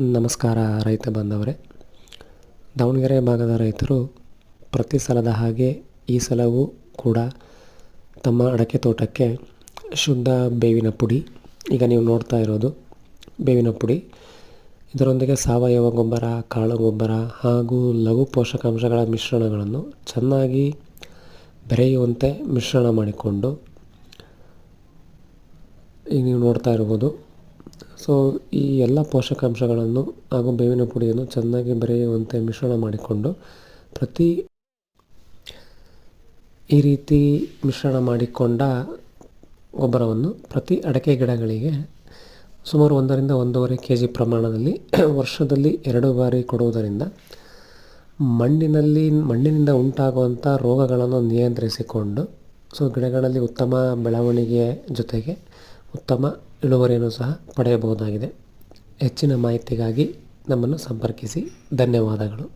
ನಮಸ್ಕಾರ ರೈತ ಬಂಧವರೇ. ದಾವಣಗೆರೆ ಭಾಗದ ರೈತರು ಪ್ರತಿ ಸಲದ ಹಾಗೆ ಈ ಸಲವೂ ಕೂಡ ತಮ್ಮ ಅಡಕೆ ತೋಟಕ್ಕೆ ಶುದ್ಧ ಬೇವಿನ ಪುಡಿ. ಈಗ ನೀವು ನೋಡ್ತಾ ಇರೋದು ಬೇವಿನ ಪುಡಿ. ಇದರೊಂದಿಗೆ ಸಾವಯವ ಗೊಬ್ಬರ, ಕಾಳು ಗೊಬ್ಬರ ಹಾಗೂ ಲಘು ಪೋಷಕಾಂಶಗಳ ಮಿಶ್ರಣಗಳನ್ನು ಚೆನ್ನಾಗಿ ಬೆರೆಯುವಂತೆ ಮಿಶ್ರಣ ಮಾಡಿಕೊಂಡು ಈಗ ನೀವು ನೋಡ್ತಾ ಇರ್ಬೋದು ಸೊ ಈ ಎಲ್ಲ ಪೋಷಕಾಂಶಗಳನ್ನು ಹಾಗೂ ಬೇವಿನ ಪುಡಿಯನ್ನು ಚೆನ್ನಾಗಿ ಬೆರೆಯುವಂತೆ ಮಿಶ್ರಣ ಮಾಡಿಕೊಂಡು ಪ್ರತಿ ಈ ರೀತಿ ಮಿಶ್ರಣ ಮಾಡಿಕೊಂಡ ಗೊಬ್ಬರವನ್ನು ಪ್ರತಿ ಅಡಕೆ ಗಿಡಗಳಿಗೆ ಸುಮಾರು ಒಂದರಿಂದ ಒಂದೂವರೆ ಕೆ ಜಿ ಪ್ರಮಾಣದಲ್ಲಿ ವರ್ಷದಲ್ಲಿ ಎರಡು ಬಾರಿ ಕೊಡುವುದರಿಂದ ಮಣ್ಣಿನಲ್ಲಿ, ಮಣ್ಣಿನಿಂದ ಉಂಟಾಗುವಂಥ ರೋಗಗಳನ್ನು ನಿಯಂತ್ರಿಸಿಕೊಂಡು, ಸೊ, ಗಿಡಗಳಲ್ಲಿ ಉತ್ತಮ ಬೆಳವಣಿಗೆಯ ಜೊತೆಗೆ ಉತ್ತಮ ಇಳುವರಿಯನ್ನು ಸಹ ಪಡೆಯಬಹುದಾಗಿದೆ. ಹೆಚ್ಚಿನ ಮಾಹಿತಿಗಾಗಿ ನಮ್ಮನ್ನು ಸಂಪರ್ಕಿಸಿ. ಧನ್ಯವಾದಗಳು.